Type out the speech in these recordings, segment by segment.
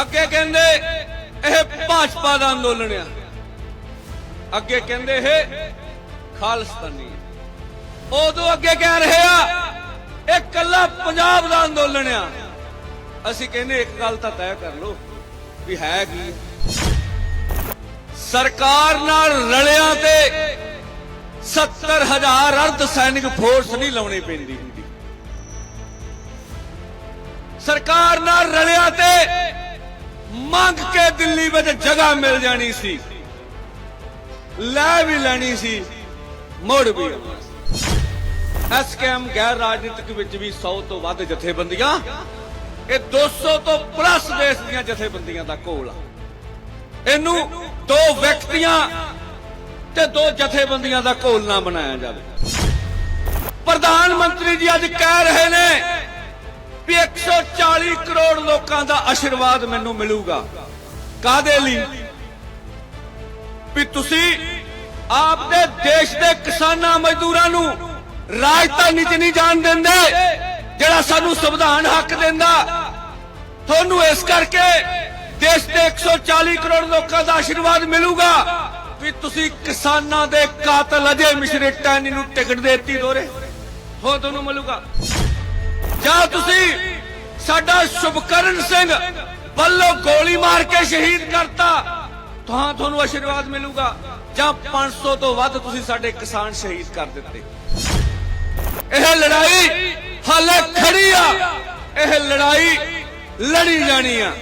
ਅੱਗੇ ਕਹਿੰਦੇ ਇਹ ਭਾਜਪਾ ਦਾ ਅੰਦੋਲਨ ਆ। ਅੱਗੇ ਕਹਿੰਦੇ ਇਹ ਖਾਲਸਤਾਨੀ ਉਦੋਂ ਅੱਗੇ ਕਹਿ ਰਹੇ ਆ, ਇਹ ਕੱਲਾ ਪੰਜਾਬ ਦਾ ਅੰਦੋਲਨ ਆ। ਅਸੀਂ ਕਹਿੰਦੇ ਇੱਕ ਗੱਲ ਤਾਂ ਤੈਅ ਕਰ ਲਓ ਵੀ ਹੈ ਕੀ ਸਰਕਾਰ ਨਾਲ ਰਲਿਆਂ ਤੇ 70000 ਅਰਧ ਸੈਨਿਕ ਫੋਰਸ ਨਹੀਂ ਲਾਉਣੀ ਪੈਂਦੀ ਹੁੰਦੀ। ਸਰਕਾਰ ਨਾਲ ਰਲਿਆਂ ਤੇ ਮੰਗ ਕੇ ਦਿੱਲੀ ਵਿੱਚ ਜਗ੍ਹਾ ਮਿਲ ਜਾਣੀ ਸੀ। ਲੈ ਵੀ ਲੈਣੀ ਸੀ, ਮੋੜ ਵੀ। ਆਉਣਾ ਐਸਕੇਐਮ ਗੈਰ ਰਾਜਨੀਤਿਕ ਵਿੱਚ ਵੀ 100 ਤੋਂ ਵੱਧ ਜਥੇਬੰਦੀਆਂ, ਇਹ 200 ਤੋਂ ਪਲੱਸ ਦੇਸ਼ ਦੀਆਂ ਜਥੇਬੰਦੀਆਂ ਦਾ ਘੋਲ ਆ। ਇਹਨੂੰ ਦੋ ਵਿਅਕਤੀਆਂ ਤੇ ਦੋ ਜਥੇਬੰਦੀਆਂ ਦਾ ਘੋਲ ਨਾ ਬਣਾਇਆ ਜਾਵੇ। ਪ੍ਰਧਾਨ ਮੰਤਰੀ ਜੀ ਅੱਜ ਕਹਿ ਰਹੇ ਨੇ ਵੀ 140 ਕਰੋੜ ਲੋਕਾਂ ਦਾ ਆਸ਼ੀਰਵਾਦ ਮੈਨੂੰ ਮਿਲੂਗਾ। ਕਾਦੇ ਲਈ? ਵੀ ਤੁਸੀਂ ਆਪਦੇ ਦੇਸ਼ ਦੇ ਕਿਸਾਨਾਂ ਮਜ਼ਦੂਰਾਂ ਨੂੰ ਰਾਜਧਾਨੀ 'ਚ ਨਹੀਂ ਜਾਣ ਦਿੰਦੇ, ਜਿਹੜਾ ਸਾਨੂੰ ਸੰਵਿਧਾਨ ਹੱਕ ਦਿੰਦਾ। ਤੁਹਾਨੂੰ ਇਸ ਕਰਕੇ ਦੇਸ਼ ਦੇ 140 ਕਰੋੜ ਲੋਕਾਂ ਦਾ ਆਸ਼ੀਰਵਾਦ ਮਿਲੂਗਾ। ਵੀ ਤੁਸੀਂ ਕਿਸਾਨਾਂ ਦੇ ਕਾਤਲ ਅਜੇ ਮਿਸ਼ਰੇ ਟੈਨੀ ਨੂੰ ਟਿਕਟ ਦੇਤੀ ਦੋਰੇ ਹੋ ਤੁਹਾਨੂੰ ਮਿਲੂਗਾ। ਜਾਂ ਤੁਸੀਂ ਸਾਡਾ ਸ਼ੁਭਕਰਨ ਸਿੰਘ ਵੱਲੋਂ ਗੋਲੀ ਮਾਰ ਕੇ ਸ਼ਹੀਦ ਕਰਤਾ, ਤਾਂ ਤੁਹਾਨੂੰ ਆਸ਼ੀਰਵਾਦ ਮਿਲੂਗਾ। ਜਾਂ 500 ਤੋਂ ਵੱਧ ਤੁਸੀਂ ਸਾਡੇ ਕਿਸਾਨ ਸ਼ਹੀਦ ਕਰ ਦਿੱਤੇ। ਇਹ ਲੜਾਈ ਹਾਲੇ ਖੜੀ ਆ। ਇਹ ਲੜਾਈ ਲੜੀ ਜਾਣੀ ਆ।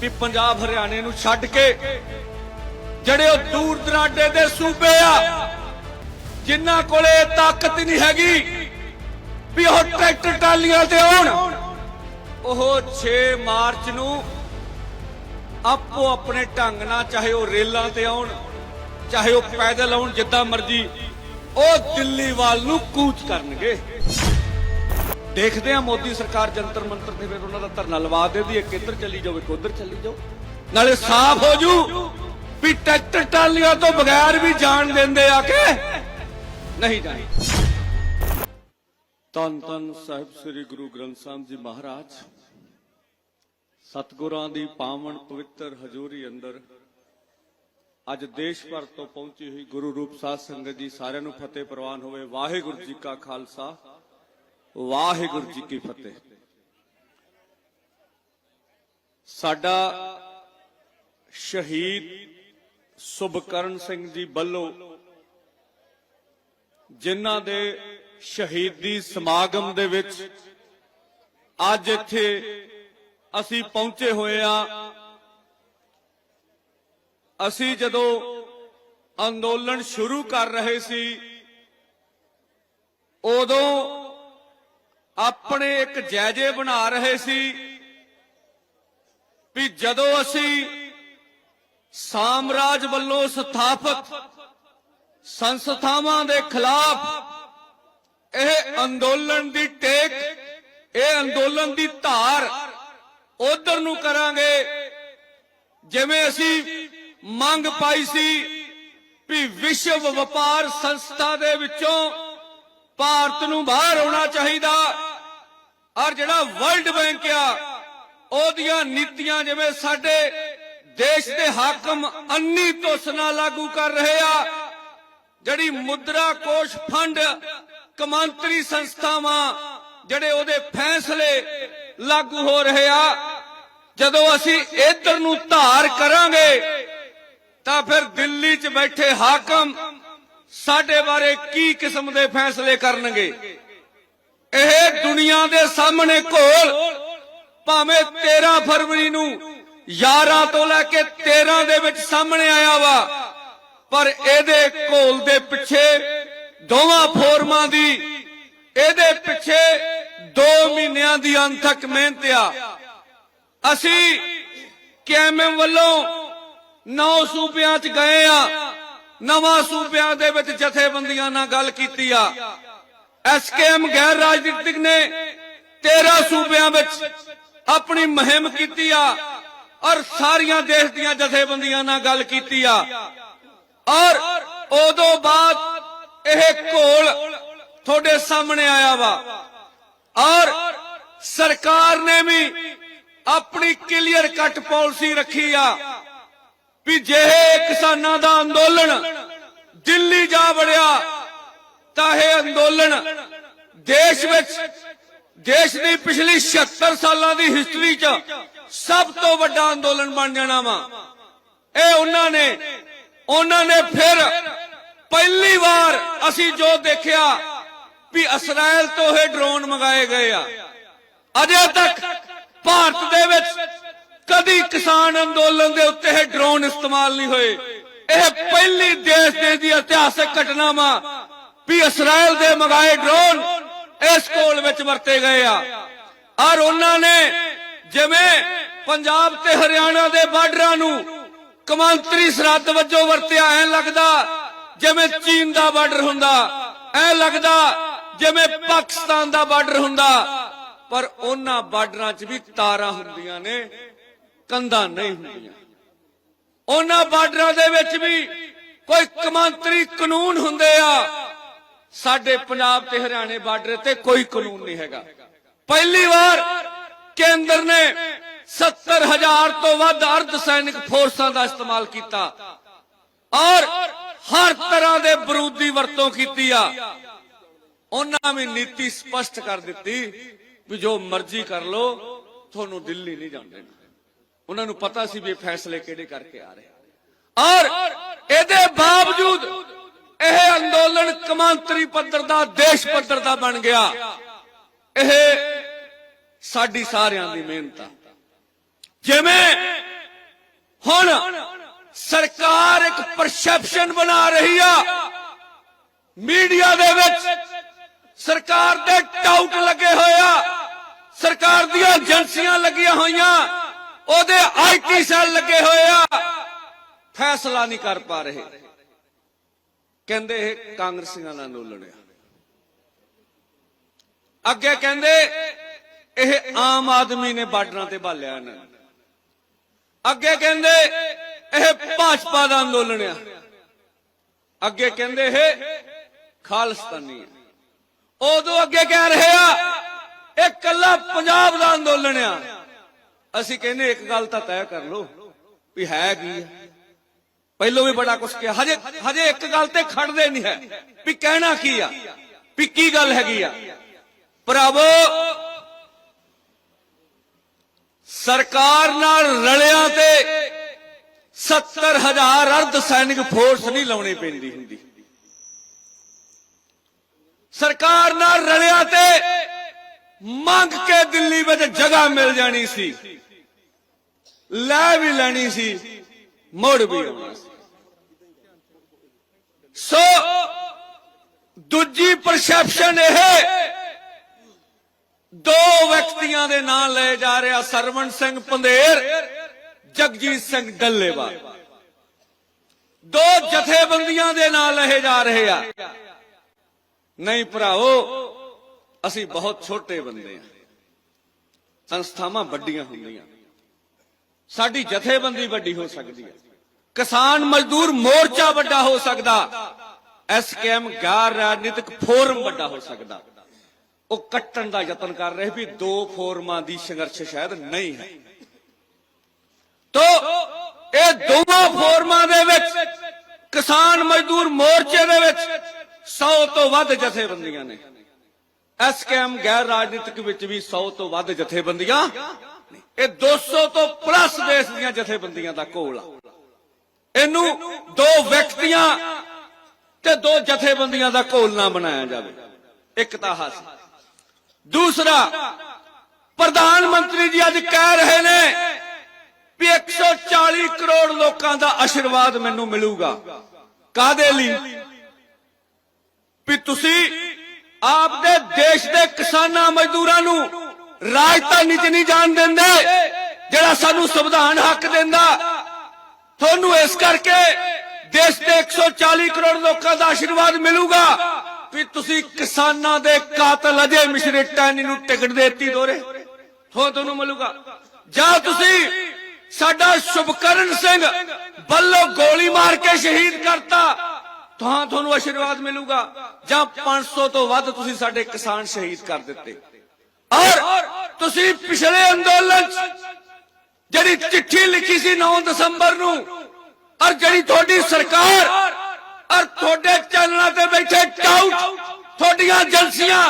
ਵੀ ਪੰਜਾਬ ਹਰਿਆਣੇ ਨੂੰ ਛੱਡ ਕੇ ਜਿਹੜੇ ਉਹ ਦੂਰ ਦਰਾਡੇ ਦੇ ਸੂਬੇ ਆ, ਜਿਨ੍ਹਾਂ ਕੋਲੇ ਤਾਕਤ ਹੀ ਨਹੀਂ ਹੈਗੀ ਵੀ ਉਹ ਟਰੈਕਟਰ ਟਾਲੀਆਂ ਤੇ ਆਉਣ। ਉਹ 6 ਮਾਰਚ ਨੂੰ ਆਪੋ ਆਪਣੇ ਢੰਗ ਨਾਲ ਚਾਹੇ ਉਹ ਰੇਲਾਂ ਤੇ ਆਉਣ, ਚਾਹੇ ਉਹ ਪੈਦਲ ਆਉਣ, ਜਿੱਦਾਂ ਮਰਜ਼ੀ, ਉਹ ਦਿੱਲੀ ਵੱਲ ਨੂੰ ਕੂਚ ਕਰਨਗੇ। ਦੇਖਦੇ ਆ ਮੋਦੀ ਸਰਕਾਰ ਜੰਤਰ ਮੰਤਰ ਤੇ ਫਿਰ ਉਹਨਾਂ ਦਾ ਧਰਨਾ ਲਵਾ ਦੇਦੀ ਇੱਕ ਇੱਧਰ ਚੱਲੀ ਜਾਓ ਇੱਕ ਉੱਧਰ ਚੱਲੀ ਜਾਓ ਨਾਲੇ ਸਾਫ਼ ਹੋ ਜੂ ਵੀ ਟਰੈਕਟਰ ਟਾਲੀਆਂ ਤੋਂ ਬਗੈਰ ਵੀ ਜਾਣ ਦਿੰਦੇ ਆ ਕੇ ਨਹੀਂ ਜਾਣੀ। ਤਨ ਤਨ ਸਾਹਿਬ ਸ੍ਰੀ ਗੁਰੂ ਗ੍ਰੰਥ ਸਾਹਿਬ ਜੀ ਮਹਾਰਾਜ। ਸਤਗੁਰਾਂ ਦੀ ਪਾਵਨ ਪਵਿੱਤਰ ਹਜ਼ੂਰੀ ਅੰਦਰ ਅੱਜ ਦੇਸ਼ ਭਰ ਤੋਂ ਪਹੁੰਚੀ ਹੋਈ ਗੁਰੂ ਰੂਪ ਸਾਧ ਸੰਗਤ ਜੀ ਸਾਰਿਆਂ ਨੂੰ ਫਤਿਹ ਪ੍ਰਵਾਨ ਹੋਵੇ। ਵਾਹਿਗੁਰੂ ਜੀ ਕਾ ਖਾਲਸਾ, ਵਾਹਿਗੁਰੂ ਜੀ ਕੀ ਫਤਿਹ। ਸਾਡਾ ਸ਼ਹੀਦ ਸੁਭਕਰਨ ਸਿੰਘ ਜੀ ਵੱਲੋਂ ਜਿਨ੍ਹਾਂ ਦੇ ਸ਼ਹੀਦੀ ਸਮਾਗਮ ਦੇ ਵਿੱਚ ਅੱਜ ਇੱਥੇ ਅਸੀਂ ਪਹੁੰਚੇ ਹੋਏ ਆ ਅਸੀਂ ਜਦੋਂ ਅੰਦੋਲਨ ਸ਼ੁਰੂ ਕਰ ਰਹੇ ਸੀ, ਉਦੋਂ ਆਪਣੇ ਇੱਕ ਜੈਜੇ ਬਣਾ ਰਹੇ ਸੀ ਵੀ ਜਦੋਂ ਅਸੀਂ ਸਾਮਰਾਜ ਵੱਲੋਂ ਸਥਾਪਿਤ ਸੰਸਥਾਵਾਂ ਦੇ ਖਿਲਾਫ ਇਹ ਅੰਦੋਲਨ ਦੀ ਟੇਕ, ਇਹ ਅੰਦੋਲਨ ਦੀ ਧਾਰ ਉਧਰ ਨੂੰ ਕਰਾਂਗੇ। ਜਿਵੇਂ ਅਸੀਂ ਮੰਗ ਪਾਈ ਸੀ ਵੀ ਵਿਸ਼ਵ ਵਪਾਰ ਸੰਸਥਾ ਦੇ ਵਿੱਚੋਂ ਭਾਰਤ ਨੂੰ ਬਾਹਰ ਆਉਣਾ ਚਾਹੀਦਾ। ਔਰ ਜਿਹੜਾ ਵਰਲਡ ਬੈਂਕ ਆ, ਉਹਦੀਆਂ ਨੀਤੀਆਂ ਜਿਵੇਂ ਸਾਡੇ ਦੇਸ਼ ਦੇ ਹਾਕਮ ਅੰਨੀ ਤੋਸਨਾ ਲਾਗੂ ਕਰ ਰਹੇ ਆ, ਜਿਹੜੀ ਮੁਦਰਾ ਕੋਸ਼ ਫੰਡ ਕਮਾਂਤਰੀ ਸੰਸਥਾਵਾਂ ਜਿਹੜੇ ਉਹਦੇ ਫੈਸਲੇ ਲਾਗੂ ਹੋ ਰਹੇ ਆ, ਜਦੋਂ ਅਸੀਂ ਇਧਰ ਨੂੰ ਧਾਰ ਕਰਾਂਗੇ, ਤਾਂ ਫਿਰ ਦਿੱਲੀ 'ਚ ਬੈਠੇ ਹਾਕਮ ਸਾਡੇ ਬਾਰੇ ਕੀ ਕਿਸਮ ਦੇ ਫੈਸਲੇ ਕਰਨਗੇ? ਇਹ ਦੁਨੀਆ ਦੇ ਸਾਹਮਣੇ ਘੋਲ, ਭਾਵੇਂ 13 ਫਰਵਰੀ ਨੂੰ 11 ਤੋਂ ਲੈ ਕੇ 13 ਦੇ ਵਿੱਚ ਸਾਹਮਣੇ ਆਇਆ ਵਾ, ਪਰ ਇਹਦੇ ਘੋਲ ਦੇ ਪਿੱਛੇ ਦੋਵਾਂ ਫੋਰਮਾਂ ਦੀ, ਇਹਦੇ ਪਿੱਛੇ 2 ਮਹੀਨਿਆਂ ਦੀ ਅੰਤਕ ਮਿਹਨਤ ਆ। ਅਸੀਂ ਕੈਮਐਮ ਵੱਲੋਂ ਨੌ ਸੂਬਿਆਂ 'ਚ ਗਏ ਆ, ਨਵਾਂ ਸੂਬਿਆਂ ਦੇ ਵਿੱਚ ਜਥੇਬੰਦੀਆਂ ਨਾਲ ਗੱਲ ਕੀਤੀ ਆ। ਐਸਕੇਐਮ ਗੈਰ ਰਾਜਨੀਤਿਕ ਨੇ 13 ਸੂਬਿਆਂ ਵਿੱਚ ਆਪਣੀ ਮੁਹਿੰਮ ਕੀਤੀ ਆ ਔਰ ਸਾਰੀਆਂ ਦੇਸ਼ ਦੀਆਂ ਜਥੇਬੰਦੀਆਂ ਨਾਲ ਗੱਲ ਕੀਤੀ ਆ। ਔਰ ਉਦੋਂ ਬਾਅਦ ਇਹ ਘੋਲ ਤੁਹਾਡੇ ਸਾਹਮਣੇ ਆਇਆ ਵਾ। ਔਰ ਸਰਕਾਰ ਨੇ ਵੀ ਆਪਣੀ ਕਲੀਅਰ ਕੱਟ ਪਾਲਿਸੀ ਰੱਖੀ ਆ ਵੀ ਜੇ ਕਿਸਾਨਾਂ ਦਾ ਅੰਦੋਲਨ ਦਿੱਲੀ ਜਾ ਵੜਿਆ, ਤਾਂ ਇਹ ਅੰਦੋਲਨ ਦੇਸ਼ ਵਿੱਚ, ਦੇਸ਼ ਦੀ ਪਿਛਲੀ 76 ਸਾਲਾਂ ਦੀ ਹਿਸਟਰੀ 'ਚ ਸਭ ਤੋਂ ਵੱਡਾ ਅੰਦੋਲਨ ਬਣ ਜਾਣਾ ਵਾ। ਇਹ ਉਹਨਾਂ ਨੇ ਉਹਨਾਂ ਨੇ ਫਿਰ ਪਹਿਲੀ ਵਾਰ ਅਸੀਂ ਜੋ ਦੇਖਿਆ ਵੀ ਇਸਰਾਇਲ ਤੋਂ ਇਹ ਡਰੋਨ ਮੰਗਾਏ ਗਏ ਆ। ਅਜੇ ਤੱਕ ਭਾਰਤ ਦੇ ਵਿੱਚ ਕਦੀ ਕਿਸਾਨ ਅੰਦੋਲਨ ਦੇ ਉੱਤੇ ਇਹ ਡਰੋਨ ਇਸਤੇਮਾਲ ਨਹੀਂ ਹੋਏ। ਇਹ ਪਹਿਲੀ ਦੇਸ਼ ਦੇ ਦੀ ਇਤਿਹਾਸਕ ਘਟਨਾ ਵਾ ਵੀ ਇਸਰਾਇਲ ਦੇ ਮੰਗਾਏ ਡਰੋਨ ਇਸ ਕੋਲ ਵਿੱਚ ਵਰਤੇ ਗਏ ਆ। ਔਰ ਉਹਨਾਂ ਨੇ ਜਿਵੇਂ ਪੰਜਾਬ ਤੇ ਹਰਿਆਣਾ ਦੇ ਬਾਰਡਰਾਂ ਨੂੰ ਕਮਾਂਤਰੀ ਸਰਹੱਦ ਵਜੋਂ ਵਰਤਿਆ, ਐ ਲੱਗਦਾ ਜਿਵੇਂ ਚੀਨ ਦਾ ਬਾਰਡਰ ਹੁੰਦਾ, ਐ ਲੱਗਦਾ ਜਿਵੇਂ ਪਾਕਿਸਤਾਨ ਦਾ ਬਾਰਡਰ ਹੁੰਦਾ। ਪਰ ਉਹਨਾਂ ਬਾਰਡਰਾਂ 'ਚ ਵੀ ਤਾਰਾਂ ਹੁੰਦੀਆਂ ਨੇ, ਕੰਧਾਂ ਨਹੀਂ ਹੁੰਦੀਆਂ। ਉਹਨਾਂ ਬਾਰਡਰਾਂ ਦੇ ਵਿੱਚ ਵੀ ਕੋਈ ਕਮਾਂਤਰੀ ਕਾਨੂੰਨ ਹੁੰਦੇ ਆ। ਸਾਡੇ ਪੰਜਾਬ ਤੇ ਹਰਿਆਣੇ ਬਾਰਡਰ ਤੇ ਕੋਈ ਕਾਨੂੰਨ ਨਹੀਂ ਹੈਗਾ। ਪਹਿਲੀ ਵਾਰ ਕੇਂਦਰ ਨੇ 70000 ਤੋਂ ਵੱਧ ਅਰਧ ਸੈਨਿਕ ਫੋਰਸਾਂ ਦਾ ਇਸਤੇਮਾਲ ਕੀਤਾ। ਔਰ ਹਰ ਤਰ੍ਹਾਂ ਦੇ ਬਰੂਦੀ ਵਰਤੋਂ ਕੀਤੀ ਆ। ਉਹਨਾਂ ਵੀ ਨੀਤੀ ਸਪਸ਼ਟ ਕਰ ਦਿੱਤੀ ਵੀ ਜੋ ਮਰਜ਼ੀ ਕਰ ਲੋ ਤੁਹਾਨੂੰ ਦਿੱਲੀ ਨਹੀਂ ਜਾਣ ਦੇਣਾ। ਉਹਨਾਂ ਨੂੰ ਪਤਾ ਸੀ ਵੀ ਫੈਸਲੇ ਕਿਹੜੇ ਕਰਕੇ ਆ ਰਹੇ ਔਰ ਇਹਦੇ ਬਾਵਜੂਦ ਇਹ ਅੰਦੋਲਨ ਕਮਾਂਤਰੀ ਪੱਧਰ ਦਾ, ਦੇਸ਼ ਪੱਧਰ ਦਾ ਬਣ ਗਿਆ। ਇਹ ਸਾਡੀ ਸਾਰਿਆਂ ਦੀ ਮਿਹਨਤ ਆ। ਜਿਵੇਂ ਹੁਣ ਸਰਕਾਰ ਇੱਕ ਪਰਸੈਪਸ਼ਨ ਬਣਾ ਰਹੀ ਆ। ਮੀਡੀਆ ਦੇ ਵਿੱਚ ਸਰਕਾਰ ਦੇ ਟਾਊਟ ਲੱਗੇ ਹੋਏ ਆ। ਸਰਕਾਰ ਦੀਆਂ ਏਜੰਸੀਆਂ ਲੱਗੀਆਂ ਹੋਈਆਂ, ਉਹਦੇ ਆਈਟੀ ਸੈੱਲ ਲੱਗੇ ਹੋਏ ਆ। ਫੈਸਲਾ ਨਹੀਂ ਕਰ ਪਾ ਰਹੇ। ਕਹਿੰਦੇ ਇਹ ਕਾਂਗਰਸੀਆਂ ਦਾ ਅੰਦੋਲਨ ਆ ਅੱਗੇ ਕਹਿੰਦੇ ਇਹ ਆਮ ਆਦਮੀ ਨੇ ਬਾਰਡਰਾਂ ਤੇ ਭਾਲਿਆ ਇਹਨਾਂ ਅੱਗੇ ਕਹਿੰਦੇ ਇਹ ਭਾਜਪਾ ਦਾ ਅੰਦੋਲਨ ਆ। ਅੱਗੇ ਕਹਿੰਦੇ ਇਹ ਖਾਲਸਤਾਨੀ ਆ। ਉਦੋਂ ਅੱਗੇ ਕਹਿ ਰਹੇ ਆ, ਇਹ ਕੱਲਾ ਪੰਜਾਬ ਦਾ ਅੰਦੋਲਨ ਆ। ਅਸੀਂ ਕਹਿੰਦੇ ਇੱਕ ਗੱਲ ਤਾਂ ਤੈਅ ਕਰ ਲਓ ਵੀ ਹੈ ਕੀ ਪਹਿਲੋਂ ਵੀ ਬੜਾ ਕੁਝ ਕਿਹਾ, ਹਜੇ ਹਜੇ ਇੱਕ ਗੱਲ ਤੇ ਖੜਦੇ ਨਹੀਂ ਹੈ ਵੀ ਕਹਿਣਾ ਕੀ ਆ, ਵੀ ਕੀ ਗੱਲ ਹੈਗੀ ਆ। ਭਰਾਵੋ, ਸਰਕਾਰ ਨਾਲ ਰਲਿਆਂ ਤੇ 70000 ਅਰਧ ਸੈਨਿਕ ਫੋਰਸ ਨਹੀਂ ਲਾਉਣੀ ਪੈਂਦੀ ਹੁੰਦੀ। ਸਰਕਾਰ ਨਾਲ ਰਲਿਆ ਤੇ ਮੰਗ ਕੇ ਦਿੱਲੀ ਵਿੱਚ ਜਗ੍ਹਾ ਮਿਲ ਜਾਣੀ ਸੀ। ਲੈ ਵੀ ਲੈਣੀ ਸੀ, ਮੁੜ ਵੀ ਆਉਣਾ ਸੀ। ਸੋ ਦੂਜੀ ਪਰਸੈਪਸ਼ਨ ਇਹ ਦੋ ਵਿਅਕਤੀਆਂ ਦੇ ਨਾਂ ਲਏ ਜਾ ਰਿਹਾ ਸਰਵਣ ਸਿੰਘ ਪੰਧੇਰ ਜਗਜੀਤ ਸਿੰਘ ਡੱਲੇਵਾਲ। ਦੋ ਜਥੇਬੰਦੀਆਂ ਦੇ ਨਾਲ ਲਹੇ ਜਾ ਰਹੇ ਆ। ਨਹੀਂ ਭਰਾਓ, ਅਸੀਂ ਬਹੁਤ ਛੋਟੇ ਬੰਦੇ ਆ। ਸੰਸਥਾਵਾਂ ਵੱਡੀਆਂ ਹੁੰਦੀਆਂ। ਸਾਡੀ ਜਥੇਬੰਦੀ ਵੱਡੀ ਹੋ ਸਕਦੀ ਹੈ ਕਿਸਾਨ ਮਜ਼ਦੂਰ ਮੋਰਚਾ ਵੱਡਾ ਹੋ ਸਕਦਾ। ਐਸਕੇਐਮ ਗੈਰ ਰਾਜਨੀਤਿਕ ਫੋਰਮ ਵੱਡਾ ਹੋ ਸਕਦਾ। ਉਹ ਕੱਟਣ ਦਾ ਯਤਨ ਕਰ ਰਹੇ ਵੀ ਦੋ ਫੋਰਮਾਂ ਦੀ ਸੰਘਰਸ਼ ਸ਼ਾਇਦ ਨਹੀਂ ਹੈ। ਤੋ ਇਹ ਦੋਵਾਂ ਫੋਰਮਾਂ ਦੇ ਵਿੱਚ ਕਿਸਾਨ ਮਜ਼ਦੂਰ ਮੋਰਚੇ ਦੇ ਵਿੱਚ 100 ਤੋਂ ਵੱਧ ਜਥੇਬੰਦੀਆਂ ਨੇ। ਐਸਕੇਐਮ ਗੈਰ ਰਾਜਨੀਤਿਕ ਵਿੱਚ ਵੀ 100 ਤੋਂ ਵੱਧ ਜਥੇਬੰਦੀਆਂ ਨੇ। ਇਹ 200 ਤੋਂ ਪਲੱਸ ਦੇਸ਼ ਦੀਆਂ ਜਥੇਬੰਦੀਆਂ ਦਾ ਕੋਲ ਆ। ਇਹਨੂੰ ਦੋ ਵਿਅਕਤੀਆਂ ਤੇ ਦੋ ਜਥੇਬੰਦੀਆਂ ਦਾ ਘੋਲ ਨਾ ਬਣਾਇਆ ਜਾਵੇ। ਇੱਕ ਤਾਂ ਹਾਸੀ ਦੂਸਰਾ, ਪ੍ਰਧਾਨ ਮੰਤਰੀ ਜੀ ਅੱਜ ਕਹਿ ਰਹੇ ਨੇ ਵੀ 140 ਕਰੋੜ ਲੋਕਾਂ ਦਾ ਆਸ਼ੀਰਵਾਦ ਮੈਨੂੰ ਮਿਲੂਗਾ। ਕਾਦੇ ਲਈ? ਵੀ ਤੁਸੀਂ ਆਪ ਦੇ ਦੇਸ਼ ਦੇ ਕਿਸਾਨਾਂ ਮਜ਼ਦੂਰਾਂ ਨੂੰ ਰਾਜਧਾਨੀ 'ਚ ਨਹੀਂ ਜਾਣ ਦਿੰਦੇ, ਜਿਹੜਾ ਸਾਨੂੰ ਸੰਵਿਧਾਨ ਹੱਕ ਦਿੰਦਾ। ਤੁਹਾਨੂੰ ਇਸ ਕਰਕੇ ਦੇਸ਼ ਦੇ 140 ਕਰੋੜ ਲੋਕਾਂ ਦਾ ਆਸ਼ੀਰਵਾਦ ਮਿਲੂਗਾ। ਵੀ ਤੁਸੀਂ ਕਿਸਾਨਾਂ ਦੇ ਕਾਤਲ ਅਜੇ ਮਿਸ਼ਰੇ ਟੈਨੀ ਨੂੰ ਟਿਕਟ ਦੇਤੀ ਦੋਰੇ ਤੁਹਾਨੂੰ ਮਿਲੂਗਾ। ਜਾਂ ਤੁਸੀਂ ਸਾਡਾ ਸ਼ੁਭਕਰਨ ਸਿੰਘ ਬੱਲੋ ਗੋਲੀ ਮਾਰ ਕੇ ਸ਼ਹੀਦ ਕਰਤਾ। ਤਾਂ ਤੁਹਾਨੂੰ ਆਸ਼ੀਰਵਾਦ ਮਿਲੂਗਾ। ਜਾਂ 500 ਤੋਂ ਵੱਧ ਤੁਸੀਂ ਸਾਡੇ ਕਿਸਾਨ ਸ਼ਹੀਦ ਕਰ ਦਿੱਤੇ। ਔਰ ਤੁਸੀਂ ਪਿਛਲੇ ਅੰਦੋਲਨ ਜਿਹੜੀ ਚਿੱਠੀ ਲਿਖੀ ਸੀ 9 ਦਸੰਬਰ ਨੂੰ, ਔਰ ਜਿਹੜੀ ਤੁਹਾਡੀ ਸਰਕਾਰ, ਔਰ ਤੁਹਾਡੇ ਚੈਨਲਾਂ ਤੇ ਬੈਠੇ ਟਾਊਟ ਤੁਹਾਡੀਆਂ ਏਜੰਸੀਆਂ,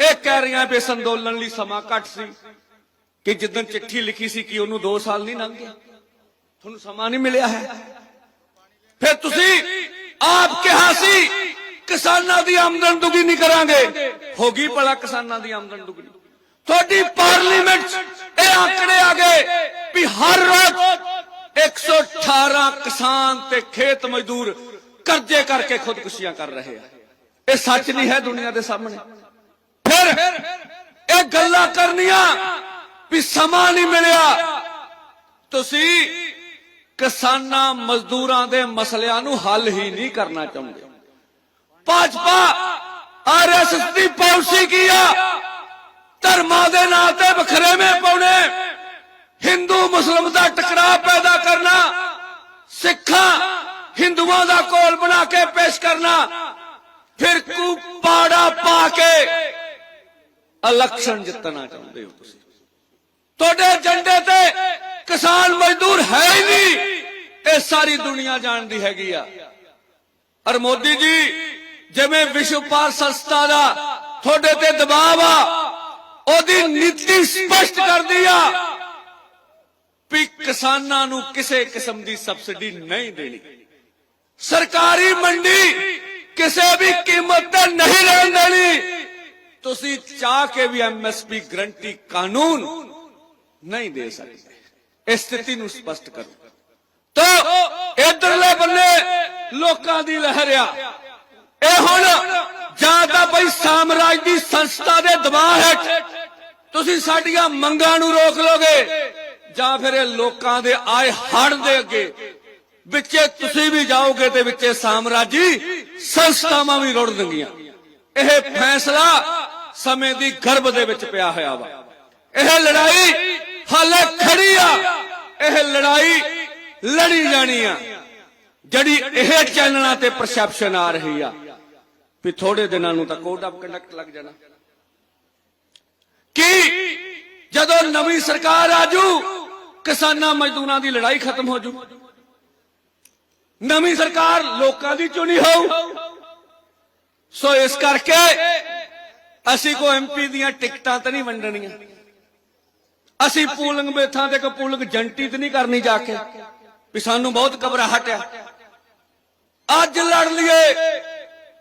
ਇਹ ਕਹਿ ਰਹੀਆਂ ਵੀ ਇਸ ਅੰਦੋਲਨ ਲਈ ਸਮਾਂ ਘੱਟ ਸੀ। ਕਿ ਜਿੱਦਣ ਚਿੱਠੀ ਲਿਖੀ ਸੀ ਕਿ ਉਹਨੂੰ 2 ਸਾਲ ਨਹੀਂ ਲੰਘ ਤੁਹਾਨੂੰ ਸਮਾਂ ਨਹੀਂ ਮਿਲਿਆ ਹੈ। ਫਿਰ ਤੁਸੀਂ ਆਪ ਕਿਹਾ ਸੀ, ਕਿਸਾਨਾਂ ਦੀ ਆਮਦਨ ਦੁੱਗਣੀ ਕਰਾਂਗੇ। ਹੋ ਗਈ ਭਲਾ ਕਿਸਾਨਾਂ ਦੀ ਆਮਦਨ ਦੁੱਗਣੀ। ਤੁਹਾਡੀ ਪਾਰਲੀਮੈਂਟ 'ਚ ਇਹ ਆંકੜੇ ਆ ਗਏ ਵੀ ਹਰ ਰੋਜ਼ 118 ਕਿਸਾਨ ਤੇ ਖੇਤ ਮਜ਼ਦੂਰ ਕਰਜ਼ੇ ਕਰਕੇ ਖੁਦਕੁਸ਼ੀਆਂ ਕਰ ਰਹੇ ਆ। ਇਹ ਸੱਚ ਨਹੀਂ ਹੈ ਦੁਨੀਆ ਦੇ ਸਾਹਮਣੇ। ਫਿਰ ਇਹ ਗੱਲਾਂ ਕਰਨੀਆਂ ਵੀ ਸਮਾਂ ਨਹੀਂ ਮਿਲਿਆ। ਤੁਸੀਂ ਕਿਸਾਨਾਂ ਮਜ਼ਦੂਰਾਂ ਦੇ ਮਸਲਿਆਂ ਨੂੰ ਹੱਲ ਹੀ ਨਹੀਂ ਕਰਨਾ ਚਾਹੁੰਦੇ। ਭਾਜਪਾ ਆਰਐਸਐਸ ਦੀ ਪਾਲਿਸੀ ਕੀ ਆ? ਧਰਮਾਂ ਦੇ ਨਾਂ ਤੇ ਵਖਰੇਵੇਂ ਪਾਉਣੇ। ਹਿੰਦੂ, ਮੁਸਲਮ ਦਾ ਟਕਰਾਅ ਪੈਦਾ ਕਰਨਾ। ਸਿੱਖਾਂ, ਹਿੰਦੂਆਂ ਦਾ ਕੋਲ ਬਣਾ ਕੇ ਪੇਸ਼ ਕਰਨਾ। ਫਿਰ ਕੂ ਪਾੜਾ ਪਾ ਕੇ ਇਲੈਕਸ਼ਨ ਜਿੱਤਣਾ ਚਾਹੁੰਦੇ ਹੋ ਤੁਸੀਂ। ਤੁਹਾਡੇ ਏਜੰਡੇ ਤੇ ਕਿਸਾਨ ਮਜ਼ਦੂਰ ਹੈ ਹੀ ਨਹੀਂ। ਇਹ ਸਾਰੀ ਦੁਨੀਆ ਜਾਣਦੀ ਹੈਗੀ ਆ। ਔਰ ਮੋਦੀ ਜੀ, ਜਿਵੇਂ ਵਿਸ਼ਵ ਪਾਰ ਸੰਸਥਾ ਦਾ ਤੁਹਾਡੇ ਤੇ ਦਬਾਅ ਆ, ਉਹਦੀ ਨੀਤੀ ਸਪਸ਼ਟ ਕਰਦੀ ਆ ਵੀ ਕਿਸਾਨਾਂ ਨੂੰ ਕਿਸੇ ਕਿਸਮ ਦੀ ਸਬਸਿਡੀ ਨਹੀਂ ਦੇਣੀ। ਸਰਕਾਰੀ ਮੰਡੀ ਕਿਸੇ ਵੀ ਕੀਮਤ ਤੇ ਨਹੀਂ ਰਹਿਣ ਦੇਣੀ। ਤੁਸੀਂ ਚਾਹ ਕੇ ਵੀ ਐਮਐਸਪੀ ਗਰੰਟੀ ਕਾਨੂੰਨ ਨਹੀਂ ਦੇ ਸਕਦੇ। ਇਸ ਸਥਿਤੀ ਨੂੰ ਸਪਸ਼ਟ ਕਰੋ। ਤੋ ਇਧਰਲੇ ਬੰਨੇ ਲੋਕਾਂ ਦੀ ਲਹਿਰ ਆ। ਇਹ ਹੁਣ ਜਾਂ ਤਾਂ ਬਈ ਸਾਮਰਾਜ ਦੀ ਸੰਸਥਾ ਦੇ ਦਬਾਅ ਹੇਠ ਤੁਸੀਂ ਸਾਡੀਆਂ ਮੰਗਾਂ ਨੂੰ ਰੋਕ ਲੋਗੇ ਜਾਂ ਫਿਰ ਇਹ ਲੋਕਾਂ ਦੇ ਆਏ ਹੜ ਦੇ ਅੱਗੇ ਵਿੱਚੇ ਤੁਸੀਂ ਵੀ ਜਾਓਗੇ ਤੇ ਵਿੱਚੇ ਸਾਮਰਾਜੀ ਸੰਸਥਾਵਾਂ ਵੀ ਰੁੜ ਦੰਗੀਆਂ ਇਹ ਫੈਸਲਾ ਸਮੇਂ ਦੀ ਗਰਭ ਦੇ ਵਿੱਚ ਪਿਆ ਹੋਇਆ ਵਾ। ਇਹ ਲੜਾਈ ਹਾਲੇ ਖੜੀ ਆ। ਇਹ ਲੜਾਈ ਲੜੀ ਜਾਣੀ ਆ। ਜਿਹੜੀ ਇਹ ਚੈਨਲਾਂ ਤੇ ਪਰਸੈਪਸ਼ਨ ਆ ਰਹੀ ਆ। ਵੀ ਥੋੜੇ ਦਿਨਾਂ ਨੂੰ ਤਾਂ ਕੋਡ ਆਫ ਕੰਡਕਟ ਲੱਗ ਜਾਣਾ। ਕੀ ਜਦੋਂ ਨਵੀਂ ਸਰਕਾਰ ਆਜੂ ਕਿਸਾਨਾਂ ਮਜ਼ਦੂਰਾਂ ਦੀ ਲੜਾਈ ਖਤਮ ਹੋ ਜੂ? ਨਵੀਂ ਸਰਕਾਰ ਲੋਕਾਂ ਦੀ ਚੁਣੀ ਹੋਊ। ਸੋ ਇਸ ਕਰਕੇ ਅਸੀਂ ਕੋ ਐਮਪੀ ਦੀਆਂ ਟਿਕਟਾਂ ਤਾਂ ਨਹੀਂ ਵੰਡਣੀਆਂ। ਅਸੀਂ ਪੂਲਿੰਗ ਮੇਥਾਂ ਤੇ ਕੋ ਪੂਲਿੰਗ ਜੰਟੀ ਤੇ ਨਹੀਂ ਕਰਨੀ ਜਾ ਕੇ। ਵੀ ਸਾਨੂੰ ਬਹੁਤ ਘਬਰਾਹਟ ਆ। ਅੱਜ ਲੜ ਲਈਏ,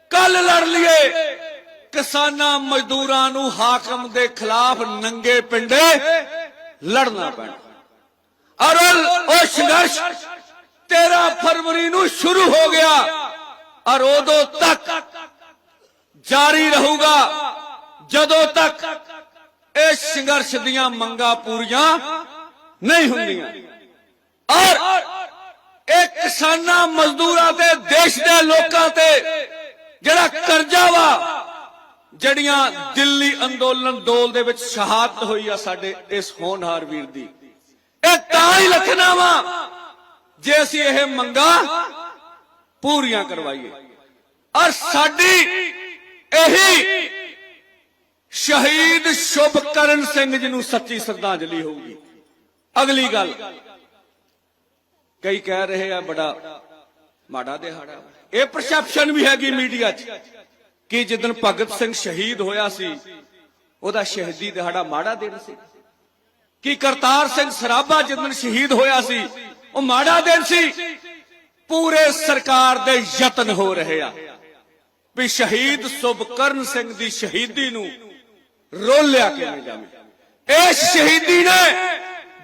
ਕੱਲ ਲੜ ਲਈਏ। ਕਿਸਾਨਾਂ ਮਜ਼ਦੂਰਾਂ ਨੂੰ ਹਾਕਮ ਦੇ ਖਿਲਾਫ ਨੰਗੇ ਪਿੰਡੇ ਲੜਨਾ ਪੈਣਾ। ਔਰ ਉਹ ਸੰਘਰਸ਼ 13 ਫਰਵਰੀ ਨੂੰ ਸ਼ੁਰੂ ਹੋ ਗਿਆ। ਔਰ ਉਦੋਂ ਤੱਕ ਜਾਰੀ ਰਹੂਗਾ। ਜਦੋਂ ਤੱਕ ਇਹ ਸੰਘਰਸ਼ ਦੀਆਂ ਮੰਗਾਂ ਪੂਰੀਆਂ ਨਹੀਂ ਹੁੰਦੀਆਂ। ਔਰ ਇਹ ਕਿਸਾਨਾਂ ਮਜ਼ਦੂਰਾਂ ਤੇ ਦੇਸ਼ ਦੇ ਲੋਕਾਂ ਤੇ ਜਿਹੜਾ ਕਰਜ਼ਾ ਵਾ, ਜਿਹੜੀਆਂ ਦਿੱਲੀ ਅੰਦੋਲਨ ਦੋਲ ਦੇ ਵਿੱਚ ਸ਼ਹਾਦਤ ਹੋਈ ਆ ਸਾਡੇ ਇਸ ਹੋਣਹਾਰ ਵੀਰ ਦੀ, ਇਹ ਤਾਂ ਹੀ ਲਖਣਾ ਵਾ ਜੇ ਅਸੀਂ ਇਹ ਮੰਗਾਂ ਪੂਰੀਆਂ ਕਰਵਾਈਏ। ਔਰ ਸਾਡੀ ਇਹੀ ਸ਼ਹੀਦ ਸ਼ੁਭਕਰਨ ਸਿੰਘ ਜੀ ਨੂੰ ਸੱਚੀ ਸ਼ਰਧਾਂਜਲੀ ਹੋਊਗੀ। ਅਗਲੀ ਗੱਲ। ਕਈ ਕਹਿ ਰਹੇ ਆ, ਬੜਾ ਮਾੜਾ ਦਿਹਾੜਾ। ਇਹ ਪਰਸੈਪਸ਼ਨ ਵੀ ਹੈਗੀ ਮੀਡੀਆ 'ਚ ਕਿ ਜਿੱਦਨ ਭਗਤ ਸਿੰਘ ਸ਼ਹੀਦ ਹੋਇਆ ਸੀ, ਉਹਦਾ ਸ਼ਹੀਦੀ ਦਿਹਾੜਾ ਮਾੜਾ ਦਿਨ ਸੀ। ਕਿ ਕਰਤਾਰ ਸਿੰਘ ਸਰਾਭਾ ਜਿੱਦਨ ਸ਼ਹੀਦ ਹੋਇਆ ਸੀ, ਉਹ ਮਾੜਾ ਦਿਨ ਸੀ। ਪੂਰੇ ਸਰਕਾਰ ਦੇ ਯਤਨ ਹੋ ਰਹੇ ਆ। ਵੀ ਸ਼ਹੀਦ ਸੁਭਕਰਨ ਸਿੰਘ ਦੀ ਸ਼ਹੀਦੀ ਨੂੰ ਰੋਲਿਆ ਕਿਵੇਂ ਜਾਵੇ। ਇਸ ਸ਼ਹੀਦੀ ਨੇ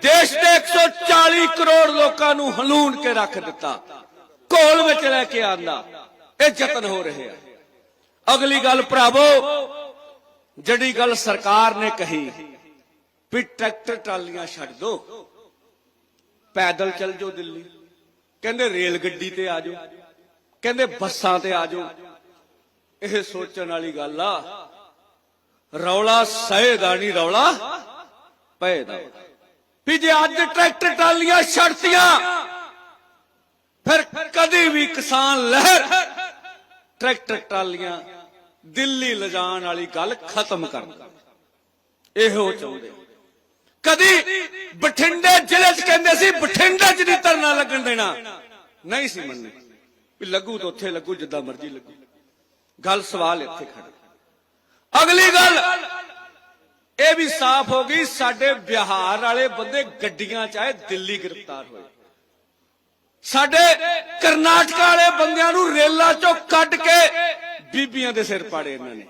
ਦੇਸ਼ ਦੇ 140 ਕਰੋੜ ਲੋਕਾਂ ਨੂੰ ਹਲੂਣ ਕੇ ਰੱਖ ਦਿੱਤਾ। ਘੋਲ ਵਿੱਚ ਲੈ ਕੇ ਆਂਦਾ। ਇਹ ਯਤਨ ਹੋ ਰਹੇ ਆ। ਅਗਲੀ ਗੱਲ ਭਰਾਵੋ, ਜਿਹੜੀ ਗੱਲ ਸਰਕਾਰ ਨੇ ਕਹੀ ਵੀ ਟਰੈਕਟਰ ਟਰਾਲੀਆਂ ਛੱਡ ਦੋ, ਪੈਦਲ ਚੱਲ ਜਾਓ ਦਿੱਲੀ। ਕਹਿੰਦੇ ਰੇਲ ਗੱਡੀ ਤੇ ਆ ਜਾਓ। ਕਹਿੰਦੇ ਬੱਸਾਂ ਤੇ ਆ ਜਾਓ। ਇਹ ਸੋਚਣ ਵਾਲੀ ਗੱਲ ਆ ਰੌਲਾ ਸਹੇ ਦਾ ਨਹੀਂ ਰੌਲਾ ਪਏ ਦਾ ਵੀ ਜੇ ਅੱਜ ਟਰੈਕਟਰ ਟਰਾਲੀਆਂ ਛੱਡਤੀਆਂ, ਫਿਰ ਕਦੇ ਵੀ ਕਿਸਾਨ ਲਹਿਰ, ਟਰੈਕਟਰ ਟਰਾਲੀਆਂ ਦਿੱਲੀ ਲਿਜਾਣ ਵਾਲੀ ਗੱਲ ਖਤਮ ਕਰ ਇਹੋ ਚਾਹੁੰਦੇ ਕਦੀ ਬਠਿੰਡੇ ਜ਼ਿਲ੍ਹੇ 'ਚ ਕਹਿੰਦੇ ਸੀ, ਬਠਿੰਡੇ 'ਚ ਨਹੀਂ ਧਰਨਾ ਲੱਗਣ ਦੇਣਾ। ਨਹੀਂ ਸੀ ਮੰਨੇ ਵੀ ਲੱਗੂ ਤਾਂ ਉੱਥੇ ਲੱਗੂ, ਜਿੱਦਾਂ ਮਰਜ਼ੀ ਲੱਗੂ। ਗੱਲ ਸਵਾਲ ਇੱਥੇ ਖੜਾ। ਅਗਲੀ ਗੱਲ, ਇਹ ਵੀ ਸਾਫ਼ ਹੋ ਗਈ, ਸਾਡੇ ਬਿਹਾਰ ਵਾਲੇ ਬੰਦੇ ਗੱਡੀਆਂ 'ਚ ਆਏ, ਦਿੱਲੀ ਗ੍ਰਿਫਤਾਰ ਹੋਏ। ਸਾਡੇ ਕਰਨਾਟਕ ਵਾਲੇ ਬੰਦਿਆਂ ਨੂੰ ਰੇਲਾਂ 'ਚੋਂ ਕੱਢ ਕੇ ਬੀਬੀਆਂ ਦੇ ਸਿਰ ਪਾੜੇ ਇਹਨਾਂ ਨੇ।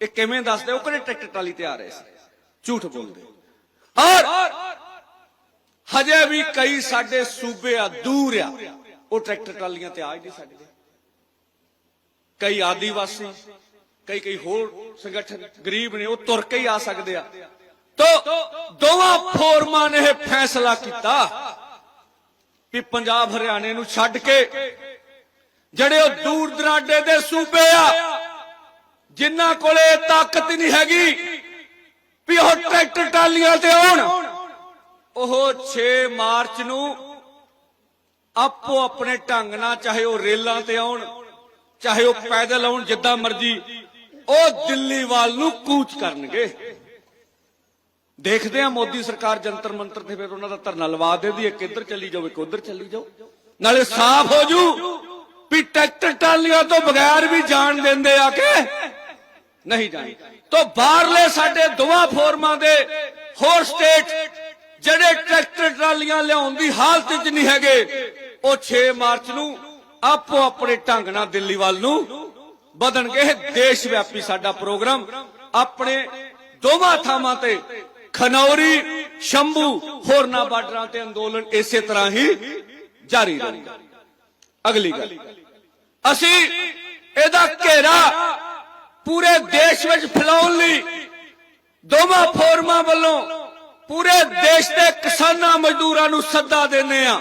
ਇਹ ਕਿਵੇਂ ਦੱਸਦੇ? ਉਹ ਕਿਹੜੇ ਟਰੈਕਟਰ ਟਾਲੀ ਤੇ ਆ ਰਹੇ ਸੀ ਝੂਠ ਬੋਲਦੇ। ਔਰ ਹਜੇ ਵੀ ਕਈ ਸਾਡੇ ਸੂਬੇ ਆ, ਦੂਰ ਆ, ਉਹ ਟਰੈਕਟਰ ਟਰਾਲੀਆਂ ਤੇ ਆ ਹੀ ਨਹੀਂ ਸਕਦੇ। ਕਈ ਆਦੀਵਾਸੀ ਕਈ ਕਈ ਹੋਰ ਸੰਗਠਨ ਗਰੀਬ ਨੇ, ਉਹ ਤੁਰ ਕੇ ਹੀ ਆ ਸਕਦੇ ਆ। ਤੋ ਦੋਵਾਂ ਫੋਰਮਾਂ ਨੇ ਇਹ ਫੈਸਲਾ ਕੀਤਾ ਵੀ ਪੰਜਾਬ ਹਰਿਆਣੇ ਨੂੰ ਛੱਡ ਕੇ ਜਿਹੜੇ ਉਹ ਦੂਰ ਦਰਾਡੇ ਦੇ ਸੂਬੇ ਆ, ਜਿਨ੍ਹਾਂ ਕੋਲੇ ਤਾਕਤ ਨਹੀਂ ਹੈਗੀ ਵੀ ਉਹ ਟਰੈਕਟਰ ਟਾਲੀਆਂ ਤੇ ਆਉਣ, ਉਹ 6 ਮਾਰਚ ਨੂੰ ਆਪੋ ਆਪਣੇ ਢੰਗ ਨਾਲ ਚਾਹੇ ਉਹ ਰੇਲਾਂ ਤੇ ਆਉਣ, ਚਾਹੇ ਉਹ ਪੈਦਲ ਆਉਣ, ਜਿੱਦਾਂ ਮਰਜ਼ੀ ਉਹ ਦਿੱਲੀ ਵੱਲ ਨੂੰ ਕੂਚ ਕਰਨਗੇ। ਦੇਖਦੇ ਆ ਮੋਦੀ ਸਰਕਾਰ ਜੰਤਰ ਮੰਤਰ ਤੇ ਫਿਰ ਉਹਨਾਂ ਦਾ ਧਰਨਾ ਲਵਾ ਦੇਦੀ ਇੱਕ ਇੱਧਰ ਚੱਲੀ ਜਾਓ, ਇੱਕ ਉੱਧਰ ਚੱਲੀ ਜਾਓ। ਨਾਲੇ ਸਾਫ਼ ਹੋ ਜੂ ਵੀ ਟਰੈਕਟਰ ਟਾਲੀਆਂ ਤੋਂ ਬਗੈਰ ਵੀ ਜਾਣ ਦਿੰਦੇ ਆ ਕੇ ਨਹੀਂ ਜਾਣ ਤੋਂ ਬਾਹਰਲੇ ਸਾਡੇ ਦੋਵਾਂ ਫੋਰਮਾਂ ਦੇ ਹੋਰ ਸਟੇਟ ਜਿਹੜੇ ਟਰੈਕਟਰ ਟਰਾਲੀਆਂ ਲਿਆਉਣ ਦੀ ਹਾਲਤ 'ਚ ਨਹੀਂ ਹੈਗੇ, ਉਹ 6 ਮਾਰਚ ਨੂੰ ਆਪੋ ਆਪਣੇ ਢੰਗ ਨਾਲ ਦਿੱਲੀ ਵੱਲ ਨੂੰ ਵਧਣਗੇ। ਦੇਸ਼ ਵਿਆਪੀ ਸਾਡਾ ਪ੍ਰੋਗਰਾਮ। ਆਪਣੇ ਦੋਵਾਂ ਥਾਵਾਂ ਤੇ ਖਨੌਰੀ, ਸ਼ੰਭੂ, ਹੋਰਨਾ ਬਾਰਡਰਾਂ ਤੇ ਅੰਦੋਲਨ ਇਸੇ ਤਰ੍ਹਾਂ ਹੀ ਜਾਰੀ ਰਹੇਗਾ। ਅਗਲੀ ਗੱਲ। ਅਸੀਂ ਇਹਦਾ ਘੇਰਾ ਪੂਰੇ ਦੇਸ਼ ਵਿੱਚ ਫੈਲਾਉਣ ਲਈ ਦੋਵਾਂ ਫੋਰਮਾਂ ਵੱਲੋਂ ਪੂਰੇ ਦੇਸ਼ ਦੇ ਕਿਸਾਨਾਂ ਮਜ਼ਦੂਰਾਂ ਨੂੰ ਸੱਦਾ ਦਿੰਦੇ ਆ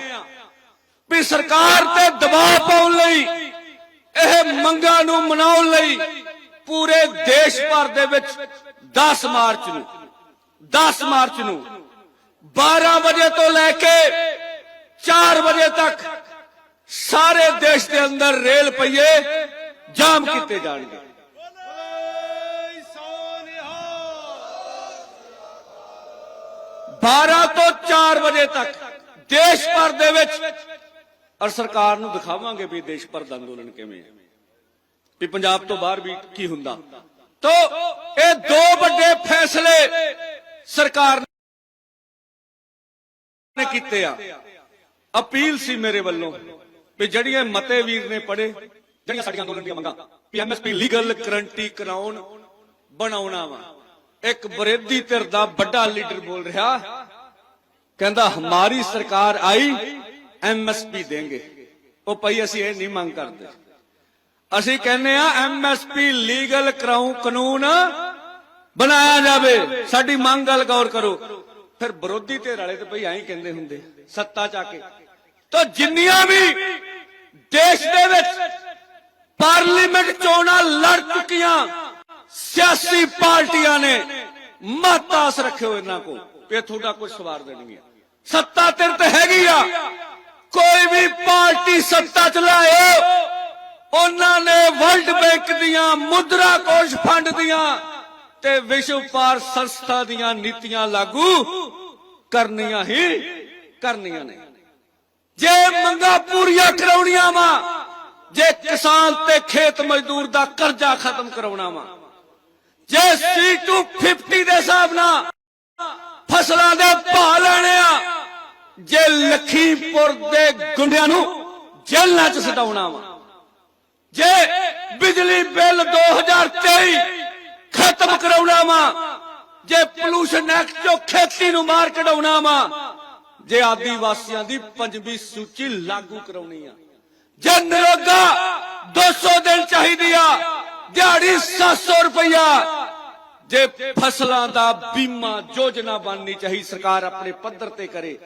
ਵੀ ਸਰਕਾਰ ਤੇ ਦਬਾਅ ਪਾਉਣ ਲਈ ਇਹ ਮੰਗਾਂ ਨੂੰ ਮਨਾਉਣ ਲਈ ਪੂਰੇ ਦੇਸ਼ ਭਰ ਦੇ ਵਿੱਚ 10 ਮਾਰਚ ਨੂੰ 10 ਮਾਰਚ ਨੂੰ 12 ਵਜੇ ਤੋਂ ਲੈ ਕੇ 4 ਵਜੇ ਤੱਕ ਸਾਰੇ ਦੇਸ਼ ਦੇ ਅੰਦਰ ਰੇਲ ਪਈਏ ਜਾਮ ਕੀਤੇ ਜਾਣਗੇ। 12 ਤੋਂ 4 ਵਜੇ ਤੱਕ ਦੇਸ਼ ਭਰ ਦੇ ਵਿੱਚ ਔਰ ਸਰਕਾਰ ਨੂੰ ਦਿਖਾਵਾਂਗੇ ਵੀ ਦੇਸ਼ ਭਰ ਦਾ ਅੰਦੋਲਨ ਕਿਵੇਂ ਹੈ। ਵੀ ਪੰਜਾਬ ਤੋਂ ਬਾਹਰ ਵੀ ਕੀ ਹੁੰਦਾ। ਤੋ ਇਹ ਦੋ ਵੱਡੇ ਫੈਸਲੇ ਸਰਕਾਰ ਨੇ ਕੀਤੇ ਆ। ਅਪੀਲ ਸੀ ਮੇਰੇ ਵੱਲੋਂ ਵੀ ਜਿਹੜੀਆਂ ਮਤੇ ਵੀਰ ਨੇ ਪੜੇ ਜਿਹੜੀਆਂ ਸਾਡੀਆਂ ਅੰਦੋਲਨ ਦੀਆਂ ਮੰਗਾਂ, ਵੀ ਐਮਐਸਪੀ ਲੀਗਲ ਕਰੰਟੀ ਕਰਾਉਣ, ਬਣਾਉਣਾ ਵਾ। ਇੱਕ ਵਿਰੋਧੀ ਧਿਰ ਦਾ ਵੱਡਾ ਲੀਡਰ ਬੋਲ ਰਿਹਾ, ਕਹਿੰਦਾ ਹਮਾਰੀ ਸਰਕਾਰ ਆਈ ਐਮਐਸਪੀ ਦੇਂਗੇ ਉਹ ਪਈ ਅਸੀਂ ਇਹ ਨਹੀਂ ਮੰਗ ਕਰਦੇ। ਅਸੀਂ ਕਹਿੰਦੇ ਆ ਐਮਐਸਪੀ ਲੀਗਲ ਕਰਾਉ ਕਾਨੂੰਨ ਬਣਾਇਆ ਜਾਵੇ। ਸਾਡੀ ਮੰਗ ਗੱਲ ਗੌਰ ਕਰੋ। ਫਿਰ ਵਿਰੋਧੀ ਧਿਰ ਵਾਲੇ ਤੇ ਭਈ ਐਂ ਕਹਿੰਦੇ ਹੁੰਦੇ, ਸੱਤਾ ਚ ਆ ਕੇ। ਤਾਂ ਜਿੰਨੀਆਂ ਵੀ ਦੇਸ਼ ਦੇ ਵਿੱਚ ਪਾਰਲੀਮੈਂਟ ਚੋਣਾਂ ਲੜ ਚੁੱਕੀਆਂ, ਸਿਆਸੀ ਪਾਰਟੀਆਂ ਨੇ ਮਾਤਾਸ ਰੱਖਿਓ ਇਹਨਾਂ ਕੋ ਵੀ ਤੁਹਾਡਾ ਕੁਝ ਸਵਾਰ ਦੇਣਗੇ ਸੱਤਾ ਤੇਰੇ ਤੇ ਹੈਗੀ ਆ। ਕੋਈ ਵੀ ਪਾਰਟੀ ਸੱਤਾ ਚ ਲਾਏ ਉਹਨਾਂ ਨੇ ਵਰਲਡ ਬੈਂਕ ਦੀਆਂ ਮੁਦਰਾ ਕੋਸ਼ ਫੰਡ ਦੀਆਂ ਤੇ ਵਿਸ਼ਵ ਪਾਰ ਸੰਸਥਾ ਦੀਆਂ ਨੀਤੀਆਂ ਲਾਗੂ ਕਰਨੀਆਂ ਹੀ ਕਰਨੀਆਂ ਨੇ। ਜੇ ਮੰਗਾ ਪੂਰੀਆਂ ਕਰਾਉਣੀਆਂ ਵਾ, ਜੇ ਕਿਸਾਨ ਤੇ ਖੇਤ ਮਜ਼ਦੂਰ ਦਾ ਕਰਜ਼ਾ ਖਤਮ ਕਰਾਉਣਾ ਵਾ, ਜੇ C250 ਦੇ ਹਿਸਾਬ ਨਾਲ ਫਸਲਾਂ ਦੇ ਭਾਅ ਲੈਣੇ ਆ ਜੇ ਲਖੀਪੁਰ ਦੇ ਗੁੰਡਿਆਂ ਨੂੰ ਜੇਲ੍ਹਾਂ 'ਚ ਸਟਾਉਣਾ ਵਾ, ਜੇ ਬਿਜਲੀ ਬਿੱਲ 2023 ਖਤਮ ਕਰਾਉਣਾ ਵਾ, ਜੇ ਪੋਲੂਸ਼ਨ ਐਕਟ ਚੋਂ ਖੇਤੀ ਨੂੰ ਮਾਰ ਕਢਾਉਣਾ ਵਾ, ਜੇ ਆਦੀਵਾਸੀਆਂ ਦੀ ਪੰਜਵੀਂ ਸੂਚੀ ਲਾਗੂ ਕਰਾਉਣੀ ਆ, ਜੇ ਨਰੋਗਾ 200 ਦਿਨ ਚਾਹੀਦੀ ਆ, ਦਿਹਾੜੀ 700 ਰੁਪਇਆ ਜੇ ਫਸਲਾਂ ਦਾ ਬੀਮਾ ਯੋਜਨਾ ਬਣਨੀ ਚਾਹੀ ਸਰਕਾਰ ਆਪਣੇ ਪੱਧਰ ਤੇ ਕਰੇ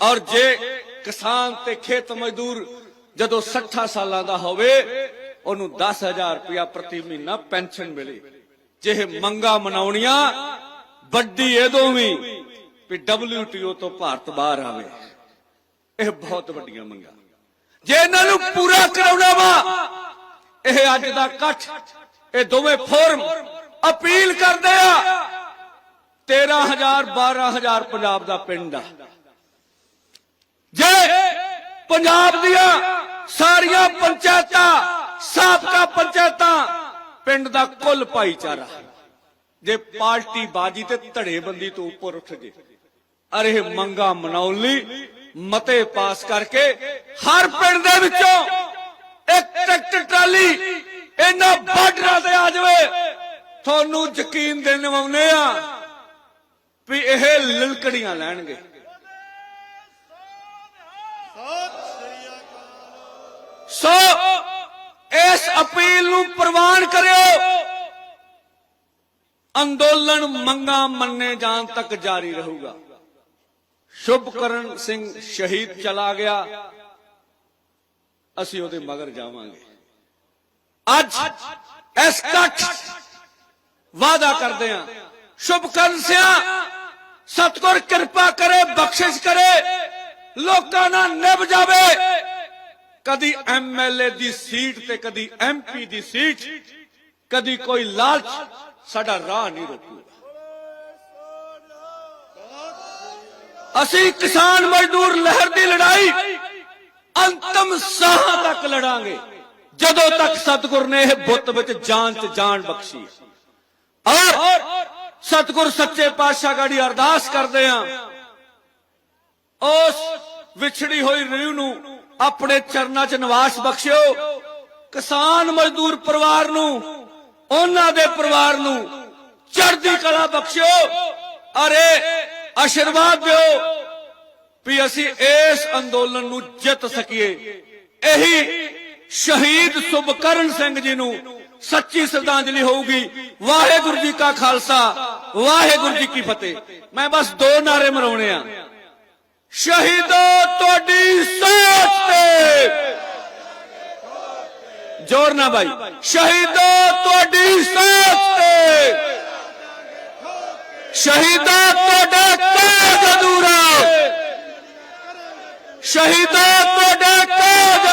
ਔਰ ਜੇ ਕਿਸਾਨ ਤੇ ਖੇਤ ਮਜ਼ਦੂਰ ਜਦੋਂ 60 ਸਾਲਾਂ ਦਾ ਹੋਵੇ, ਉਹਨੂੰ 10000 ਰੁਪਇਆ ਪ੍ਰਤੀ ਮਹੀਨਾ ਪੈਨਸ਼ਨ ਮਿਲੇ। ਜੇ ਇਹ ਮੰਗਾ ਮਨਾਉਣੀਆਂ, ਵੱਡੀ ਇਹਦੋਂ ਵੀ ਵੀ WTO ਤੋਂ ਭਾਰਤ ਬਾਹਰ ਆਵੇ। ਇਹ ਬਹੁਤ ਵੱਡੀਆਂ ਮੰਗਾਂ। ਜੇ ਇਹਨਾਂ ਨੂੰ ਪੂਰਾ ਕਰਾਉਣਾ ਵਾ, ਇਹ ਅੱਜ ਦਾ ਇਕੱਠ, ਇਹ ਦੋਵੇਂ ਫੋਰਮ ਅਪੀਲ ਕਰਦੇ ਆ 13000 12000 ਪੰਜਾਬ ਦਾ ਪਿੰਡ ਆ। ਜੇ ਪੰਜਾਬ ਦੀਆਂ ਸਾਰੀਆਂ ਪੰਚਾਇਤਾਂ, ਸਾਬਕਾ ਪੰਚਾਇਤਾਂ, ਪਿੰਡ ਦਾ ਕੁੱਲ ਭਾਈਚਾਰਾ, ਜੇ ਪਾਰਟੀ ਬਾਜੀ ਤੇ ਧੜੇਬੰਦੀ ਤੋਂ ਉੱਪਰ ਉੱਠ ਜੇ ਅਰੇ ਮੰਗਾ ਮਨਾਉਣ ਲਈ ਮਤੇ ਪਾਸ ਕਰਕੇ ਹਰ ਪਿੰਡ ਦੇ ਵਿੱਚੋਂ ਇੱਕ ਟਰੈਕਟਰ ਟਰਾਲੀ ਇਹਨਾਂ ਬਾਰਡਰਾਂ ਤੇ ਆ ਜਾਵੇ, ਤੁਹਾਨੂੰ ਯਕੀਨ ਦੇ ਨਿਵਾਉਨੇ ਆ ਵੀ ਇਹ ਲਲਕੜੀਆਂ ਲੈਣਗੇ। ਸੋ ਇਸ ਅਪੀਲ ਨੂੰ ਪ੍ਰਵਾਨ ਕਰਿਓ। ਅੰਦੋਲਨ ਮੰਗਾ ਮੰਨੇ ਜਾਣ ਤੱਕ ਜਾਰੀ ਰਹੂਗਾ। ਸ਼ੁਭਕਰਨ ਸਿੰਘ ਸ਼ਹੀਦ ਚਲਾ ਗਿਆ। ਅਸੀਂ ਉਹਦੇ ਮਗਰ ਜਾਵਾਂਗੇ। ਅੱਜ ਇਸ ਕੱਟ ਵਾਦਾ ਕਰਦੇ ਹਾਂ। ਸ਼ੁਭਕਰਨ ਸਿਆ, ਸਤਗੁਰ ਕਿਰਪਾ ਕਰੇ, ਬਖਸ਼ਿਸ਼ ਕਰੇ। ਲੋਕਾਂ ਨਾਲ ਨਿਭ ਜਾਵੇ। ਕਦੀ ਐਮਐਲਏ ਦੀ ਸੀਟ ਤੇ, ਕਦੀ ਐਮਪੀ ਦੀ ਸੀਟ, ਕਦੀ ਕੋਈ ਲਾਲਚ, ਸਾਡਾ ਰਾਹ ਨਹੀਂ ਰੋਕੂਗਾ। ਅਸੀਂ ਕਿਸਾਨ ਮਜ਼ਦੂਰ ਲਹਿਰ ਦੀ ਲੜਾਈ ਅੰਤਮ ਸਾਹ ਤੱਕ ਲੜਾਂਗੇ। ਜਦੋਂ ਤੱਕ ਸਤਿਗੁਰ ਨੇ ਇਹ ਬੁੱਤ ਵਿੱਚ ਜਾਨ ਚ ਜਾਨ ਬਖਸ਼ੀ ਔਰ ਸਤਿਗੁਰ ਸੱਚੇ ਪਾਤਸ਼ਾਹ ਗਾੜੀ ਅਰਦਾਸ ਕਰਦੇ ਆਂ। ਉਸ ਵਿਛੜੀ ਹੋਈ ਰੂਹ ਨੂੰ ਆਪਣੇ ਚਰਨਾਂ 'ਚ ਨਿਵਾਸ ਬਖਸ਼ਿਓ। ਕਿਸਾਨ ਮਜ਼ਦੂਰ ਪਰਿਵਾਰ ਨੂੰ, ਉਹਨਾਂ ਦੇ ਪਰਿਵਾਰ ਨੂੰ ਚੜ੍ਹਦੀ ਕਲਾ ਬਖਸ਼ਿਓ। ਅਰੇ, ਆਸ਼ੀਰਵਾਦ ਦਿਓ ਵੀ ਅਸੀਂ ਇਸ ਅੰਦੋਲਨ ਨੂੰ ਜਿੱਤ ਸਕੀਏ। ਇਹੀ ਸ਼ਹੀਦ ਸੁਭਕਰਨ ਸਿੰਘ ਜੀ ਨੂੰ ਸੱਚੀ ਸ਼ਰਧਾਂਜਲੀ ਹੋਊਗੀ। ਵਾਹਿਗੁਰੂ ਜੀ ਕਾ ਖਾਲਸਾ, ਵਾਹਿਗੁਰੂ ਜੀ ਕੀ ਫਤਿਹ। ਮੈਂ ਬਸ ਦੋ ਨਾਰੇ ਮਰਾਉਣੇ ਆ। ਸ਼ਹੀਦੋ ਤੁਹਾਡੀ ਸੋਚ ਤੇ। ਜ਼ੋਰ ਨਾ ਭਾਈ ਸ਼ਹੀਦੋ ਤੁਹਾਡੀ ਸੋਚ ਤੇ। ਸ਼ਹੀਦੋ ਤੁਹਾਡਾ ਕਾਜ ਅਧੂਰਾ। ਸ਼ਹੀਦੋ ਤੁਹਾਡਾ ਕਾਜ